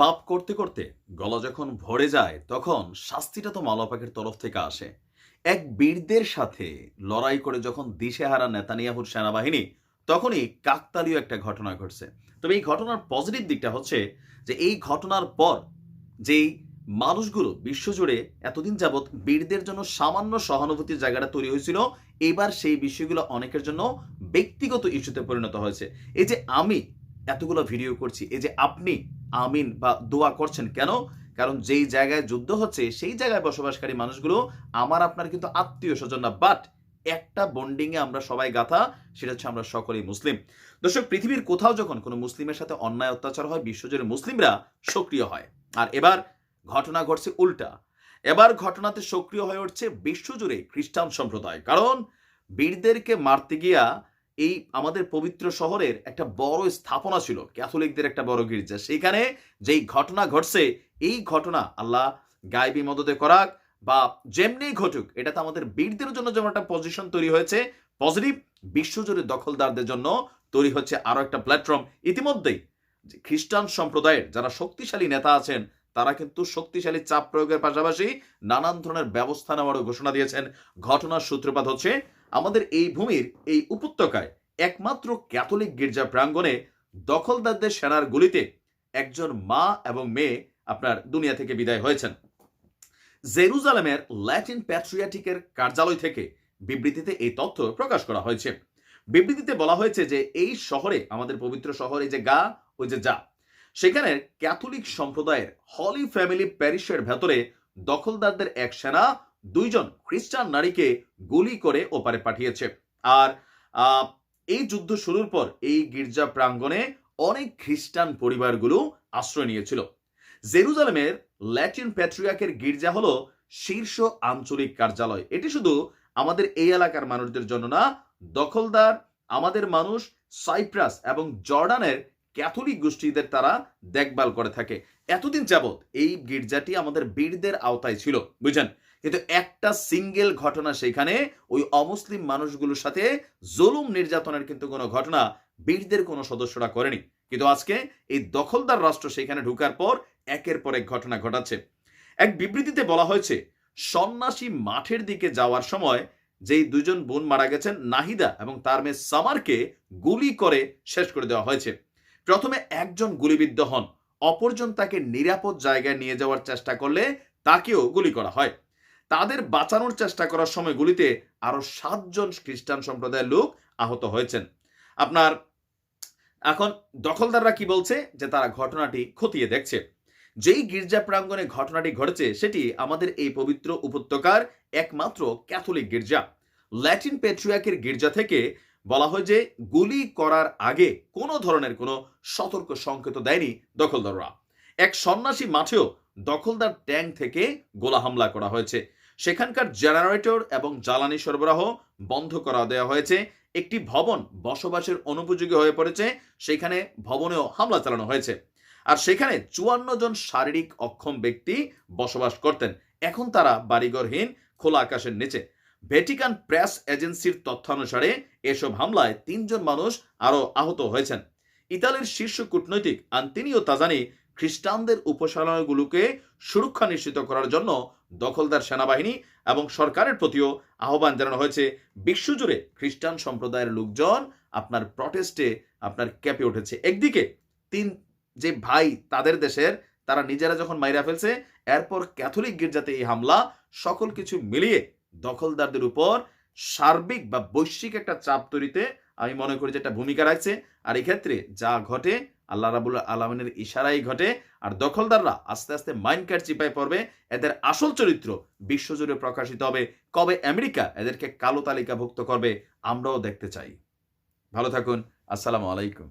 পাপ করতে করতে গলা যখন ভরে যায়, তখন শাস্তিটা তো মালাপাকের তরফ থেকে আসে। এক বীরদের সাথে লড়াই করে যখন দিশেহারা নেতানিয়াহুর সেনাবাহিনী, তখনই কাকতালীয় একটা ঘটনা ঘটছে। তবে এই ঘটনার পজিটিভ দিকটা হচ্ছে যে, এই ঘটনার পর যেই মানুষগুলো বিশ্বজুড়ে এতদিন যাবৎ বীরদের জন্য সামান্য সহানুভূতির জায়গাটা তৈরি হয়েছিল, এবার সেই বিষয়গুলো অনেকের জন্য ব্যক্তিগত ইস্যুতে পরিণত হয়েছে। এই যে আমি এতগুলো ভিডিও করছি, এই যে আপনি আমিন বা দোয়া করছেন। কেন? কারণ যেই জায়গায় যুদ্ধ হচ্ছে, সেই জায়গায় বসবাসকারী মানুষগুলো আমার, আপনার কিন্তু আত্মীয় স্বজন না। বাট একটা বন্ডিংয়ে আমরা সবাই গাথা, সেটা হচ্ছে আমরা সকলেই মুসলিম। দর্শক, পৃথিবীর কোথাও যখন কোনো মুসলিমের সাথে অন্যায় অত্যাচার হয়, বিশ্বজুড়ে মুসলিমরা সক্রিয় হয়। আর এবার ঘটনা ঘটছে উল্টা। এবার ঘটনাতে সক্রিয় হয়ে উঠছে বিশ্বজুড়ে খ্রিস্টান সম্প্রদায়। কারণ বীরদেরকে মারতে গিয়া এই আমাদের পবিত্র শহরের একটা বড় স্থাপনা ছিল, ক্যাথলিকদের একটা বড় গির্জা। সেইখানে যেই ঘটনা ঘটছে, এই ঘটনা আল্লাহ গায়েবী মদতে করাক বা যেমনি ঘটুক, এটা তো আমাদের বীরদের জন্য যেমন একটা পজিশন তৈরি হয়েছে পজিটিভ বিশ্বজুড়ে দখলদারদের জন্য তৈরি হচ্ছে আরও একটা প্ল্যাটফর্ম ইতিমধ্যেই খ্রিস্টান সম্প্রদায়ের যারা শক্তিশালী নেতা আছেন, তারা কিন্তু শক্তিশালী চাপ প্রয়োগের পাশাপাশি নানান ধরনের ব্যবস্থা নেওয়ারও ঘোষণা দিয়েছেন। ঘটনার সূত্রপাত হচ্ছে আমাদের এই ভূমির এই উপত্যকায় একমাত্র ক্যাথলিক গির্জা প্রাঙ্গণে দখলদারদের সেনার গুলিতে একজন মা এবং মেয়ে আপনার দুনিয়া থেকে বিদায় হয়েছেন। জেরুজালেমের ল্যাটিন প্যাট্রিয়াটিকের কার্যালয় থেকে বিবৃতিতে এই তথ্য প্রকাশ করা হয়েছে। বিবৃতিতে বলা হয়েছে যে এই শহরে, আমাদের পবিত্র শহরে যে গা, ওই যে যা, সেখানে ক্যাথলিক সম্প্রদায়ের হলি ফ্যামিলি প্যারিসের ভেতরে দখলদারদের এক সেনা দুইজন খ্রিস্টান নারীকে গুলি করে ওপারে পাঠিয়েছে। আর এই যুদ্ধ শুরুর পর এই গির্জা প্রাঙ্গণে অনেক খ্রিস্টান পরিবারগুলো আশ্রয় নিয়েছিল। জেরুজালেমের ল্যাটিন প্যাট্রিয়াকের গির্জা হলো শীর্ষ আঞ্চলিক কার্যালয়। এটি শুধু আমাদের এই এলাকার মানুষদের জন্য না, দখলদার, আমাদের মানুষ, সাইপ্রাস এবং জর্ডানের ক্যাথলিক গোষ্ঠীদের তারা দেখভাল করে থাকে। এতদিন যাবৎ এই গির্জাটি আমাদের বীরদের আওতায় ছিল, বুঝছেন? কিন্তু একটা সিঙ্গেল ঘটনা সেখানে ওই অমুসলিম মানুষগুলোর সাথে জুলুম নির্যাতনের কিন্তু কোনো ঘটনা বীরদের কোনো সদস্যরা করেনি। কিন্তু আজকে এই দখলদার রাষ্ট্র সেখানে ঢুকার পর একের পর এক ঘটনা ঘটাচ্ছে। এক বিবৃতিতে বলা হয়েছে, সন্ন্যাসী মাঠের দিকে যাওয়ার সময় যেই দুজন বোন মারা গেছেন, নাহিদা এবং তার মেয়ে সামারকে গুলি করে শেষ করে দেওয়া হয়েছে। প্রথমে একজন গুলিবিদ্ধ হন, অপরজন তাকে নিরাপদ জায়গায় নিয়ে যাওয়ার চেষ্টা করলে তাকেও গুলি করা হয়। তাদের বাঁচানোর চেষ্টা করার সময় গুলিতে আরও সাতজন খ্রিস্টান সম্প্রদায়ের লোক আহত হয়েছেন। আপনার, এখন দখলদাররা কি বলছে? যে তারা ঘটনাটি খতিয়ে দেখছে। যেই গির্জা প্রাঙ্গণে ঘটনাটি ঘটেছে, সেটি আমাদের এই পবিত্র উপত্যকার একমাত্র ক্যাথলিক গির্জা। ল্যাটিন পেট্রিয়াকের গির্জা থেকে বলা হয় যে, গুলি করার আগে কোনো ধরনের কোনো সতর্ক সংকেত দেয়নি দখলদাররা। এক সন্ন্যাসী মাঠেও দখলদার ট্যাঙ্ক থেকে গোলা হামলা করা হয়েছে। সেখানকার জেনারেটর এবং জ্বালানি সরবরাহ বন্ধ করা দেওয়া হয়েছে। একটি ভবন বসবাসের অনুপযোগী হয়ে পড়েছে। সেখানে ভবনেও হামলা চালানো হয়েছে। আর সেখানে চুয়ান্ন জন শারীরিক অক্ষম ব্যক্তি বসবাস করতেন। এখন তারা বাড়িঘরহীন, খোলা আকাশের নিচে। ভ্যাটিকান প্রেস এজেন্সির তথ্যানুসারে এসব হামলায় তিনজন মানুষ আরও আহত হয়েছেন। ইতালির শীর্ষ কূটনৈতিক আন্তিনিও তাজানি খ্রিস্টানদের উপসালয়গুলোকে সুরক্ষা নিশ্চিত করার জন্য দখলদার সেনাবাহিনী এবং সরকারের প্রতিও আহ্বান জানানো হয়েছে। বিশ্বজুড়ে খ্রিস্টান সম্প্রদায়ের লোকজন আপনার প্রটেস্টে আপনার ক্যাপে উঠেছে। একদিকে তিন যে ভাই তাদের দেশের, তারা নিজেরা যখন মাইরা ফেলছে, এরপর ক্যাথলিক গির্জাতে এই হামলা, সকল কিছু মিলিয়ে দখলদারদের উপর সার্বিক বা বৈশ্বিক একটা চাপ তৈরিতে আমি মনে করি যে একটা ভূমিকা রাখছে। আর এক্ষেত্রে যা ঘটে, আল্লাহ রাবুল আলমিনের ইশারাই ঘটে। আর দখলদাররা আস্তে আস্তে মাইন্ড কার্ড চিপায় পড়বে। এদের আসল চরিত্র বিশ্বজুড়ে প্রকাশিত হবে। কবে আমেরিকা এদেরকে কালো তালিকাভুক্ত করবে, আমরাও দেখতে চাই। ভালো থাকুন। আসসালামু আলাইকুম।